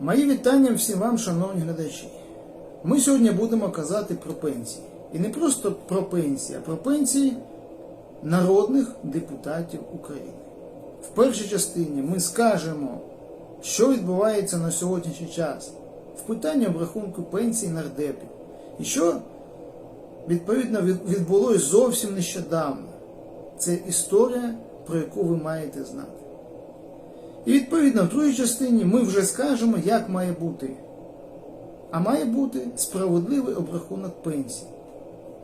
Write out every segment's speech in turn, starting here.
Мої вітання всім вам, шановні глядачі. Ми сьогодні будемо казати про пенсії. І не просто про пенсії, а про пенсії народних депутатів України. В першій частині ми скажемо, що відбувається на сьогоднішній час в питанні обрахунку пенсій нардепів. І що відповідно від- відбулось зовсім нещодавно. Це історія, про яку ви маєте знати. І відповідно в другій частині ми вже скажемо, як має бути. А має бути справедливий обрахунок пенсії.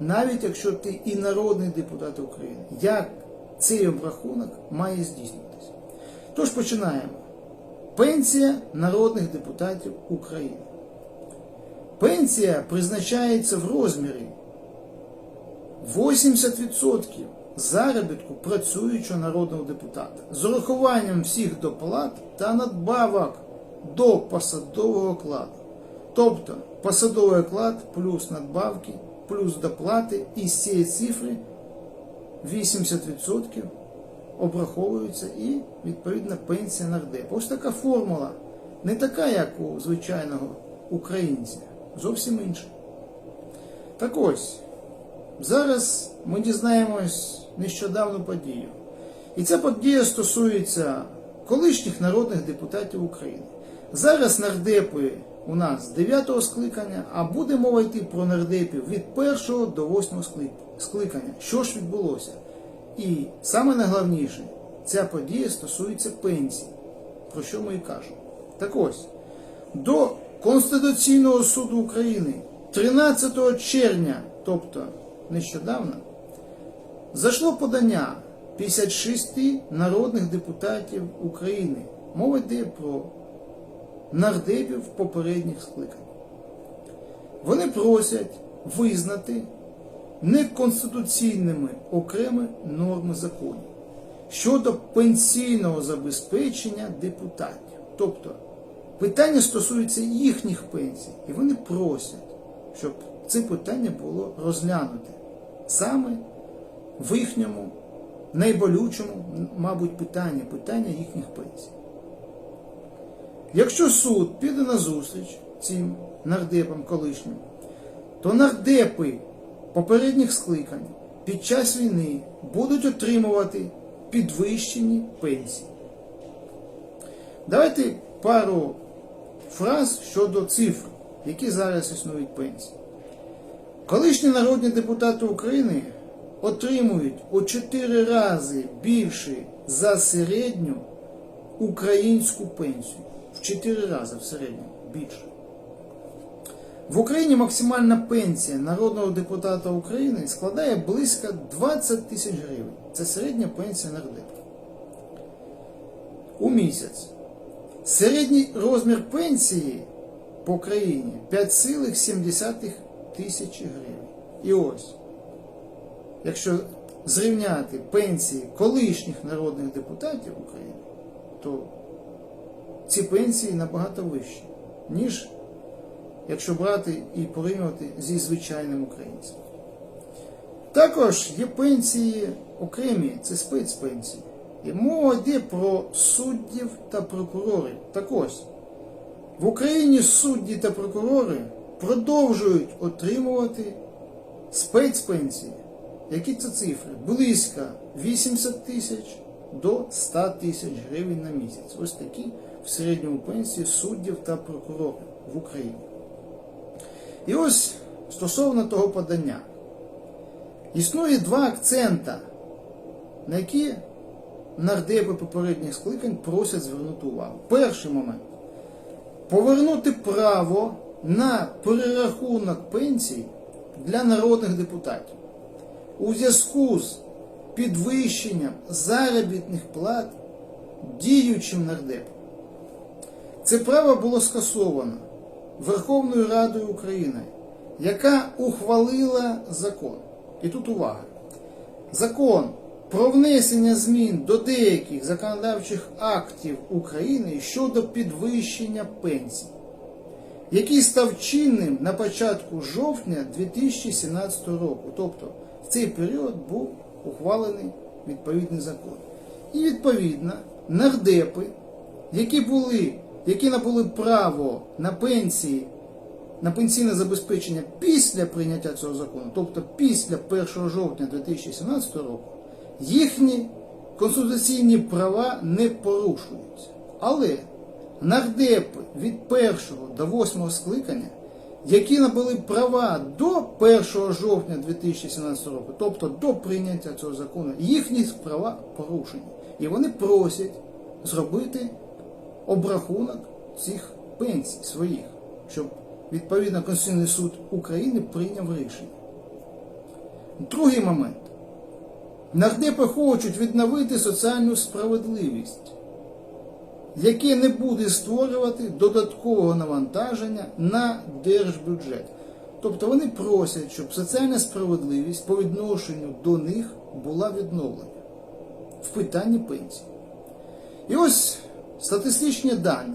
Навіть якщо ти і народний депутат України, як цей обрахунок має здійснюватися. Тож починаємо. Пенсія народних депутатів України. Пенсія призначається в розмірі 80% заробітку працюючого народного депутата з урахуванням всіх доплат та надбавок до посадового окладу. Тобто посадовий оклад плюс надбавки, плюс доплати і з цієї цифри 80% обраховується і відповідна пенсія нардепа. Ось така формула. Не така, як у звичайного українця, зовсім інша. Так ось, зараз ми дізнаємось нещодавну подію. І ця подія стосується колишніх народних депутатів України. Зараз нардепи у нас 9 скликання, а буде мова йти про нардепів від 1 до 8 скликання. Що ж відбулося? І саме найголовніше, ця подія стосується пенсій, про що ми і кажемо. Так ось, до Конституційного суду України 13 червня, тобто нещодавно, зайшло подання 56 народних депутатів України. Мова йде про нардепів попередніх скликань. Вони просять визнати неконституційними окремі норми законів щодо пенсійного забезпечення депутатів. Тобто питання стосується їхніх пенсій, і вони просять, щоб це питання було розглянуте саме в їхньому найболючому, мабуть, питанні, питання їхніх пенсій. Якщо суд піде на зустріч цим нардепам колишнім, то нардепи попередніх скликань під час війни будуть отримувати підвищені пенсії. Давайте пару фраз щодо цифр, які зараз існують пенсії. Колишні народні депутати України отримують у 4 рази більше за середню українську пенсію. В 4 рази в середньому більше. В Україні максимальна пенсія народного депутата України складає близько 20 тисяч гривень. Це середня пенсія нардепа. У місяць. Середній розмір пенсії по країні 5,7 тисячі гривень. І ось, якщо зрівняти пенсії колишніх народних депутатів України, то ці пенсії набагато вищі, ніж якщо брати і порівнювати зі звичайним українцем. Також є пенсії окремі, це спецпенсії. І мова йде про суддів та прокурорів. Так ось, в Україні судді та прокурори продовжують отримувати спецпенсії. Які це цифри? Близько 80 тисяч до 100 тисяч гривень на місяць. Ось такі в середньому пенсії суддів та прокурорів в Україні. І ось стосовно того подання. Існує два акцента, на які нардепи попередніх скликань просять звернути увагу. Перший момент повернути право на перерахунок пенсій для народних депутатів у зв'язку з підвищенням заробітних плат діючим нардепам. Це право було скасовано Верховною Радою України, яка ухвалила закон. І тут увага. Закон про внесення змін до деяких законодавчих актів України щодо підвищення пенсій, який став чинним на початку жовтня 2017 року. Тобто в цей період був ухвалений відповідний закон. І відповідно нардепи, які були які набули право на пенсії, на пенсійне забезпечення після прийняття цього закону, тобто після 1 жовтня 2017 року, їхні конституційні права не порушуються. Але нардепи від 1 до 8 скликання, які набули права до 1 жовтня 2017 року, тобто до прийняття цього закону, їхні права порушені. І вони просять зробити обрахунок цих пенсій своїх, щоб відповідно Конституційний суд України прийняв рішення. Другий момент. Нардепи хочуть відновити соціальну справедливість, яке не буде створювати додаткового навантаження на держбюджет. Тобто вони просять, щоб соціальна справедливість по відношенню до них була відновлена в питанні пенсій. І ось статистичні дані.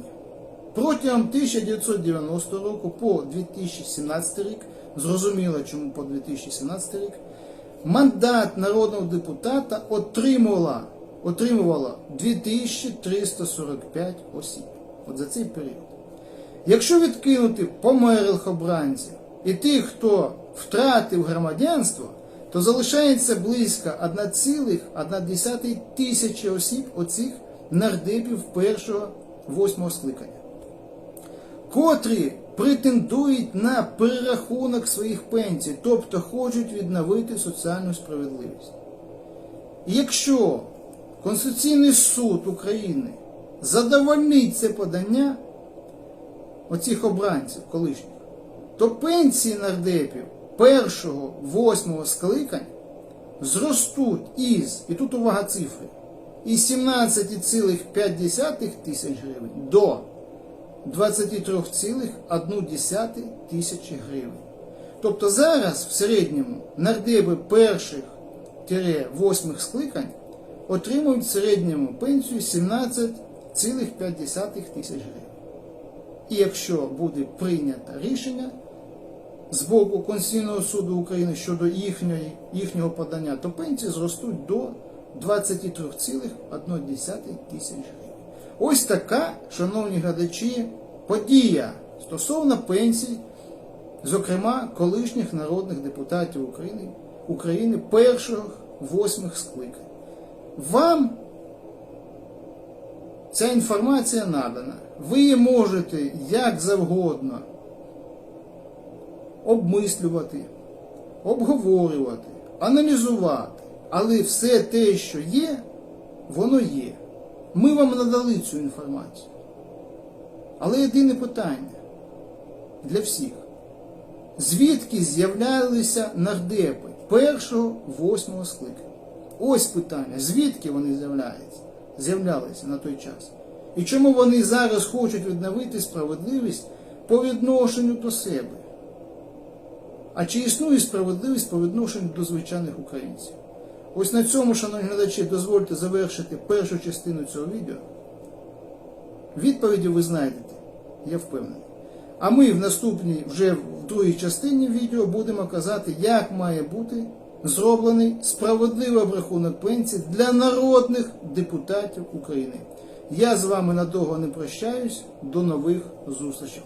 Протягом 1990 року по 2017 рік, зрозуміло чому по 2017 рік, мандат народного депутата отримувала, отримувала 2345 осіб. От за цей період. Якщо відкинути померлих обранців і тих, хто втратив громадянство, то залишається близько 1,1 тисячі осіб оцих нардепів першого восьмого скликання, котрі претендують на перерахунок своїх пенсій, тобто хочуть відновити соціальну справедливість. І якщо Конституційний суд України задовольнить це подання оцих обранців колишніх, то пенсії нардепів першого восьмого скликань зростуть із, і тут увага цифри, із 17,5 тисяч гривень до 23,1 тисячі гривень. Тобто зараз в середньому нардепи перших восьмих скликань отримують в середньому пенсію 17,5 тисяч гривень. І якщо буде прийнято рішення з боку Конституційного суду України щодо їхньої, їхнього подання, то пенсії зростуть до 23,1 тисяч гривень. Ось така, шановні глядачі, подія стосовно пенсій, зокрема колишніх народних депутатів України, України перших восьмих скликань. Вам ця інформація надана. Ви можете як завгодно обмислювати, обговорювати, аналізувати. Але все те, що є, воно є. Ми вам надали цю інформацію. Але єдине питання для всіх. Звідки з'являлися нардепи першого восьмого скликання? Ось питання, звідки вони з'являються, з'являлися на той час? І чому вони зараз хочуть відновити справедливість по відношенню до себе? А чи існує справедливість по відношенню до звичайних українців? Ось на цьому, шановні глядачі, дозвольте завершити першу частину цього відео. Відповіді ви знайдете, я впевнений. А ми в наступній, вже в другій частині відео будемо казати, як має бути зроблений справедливий обрахунок пенсій для народних депутатів України. Я з вами надовго не прощаюсь. До нових зустрічей.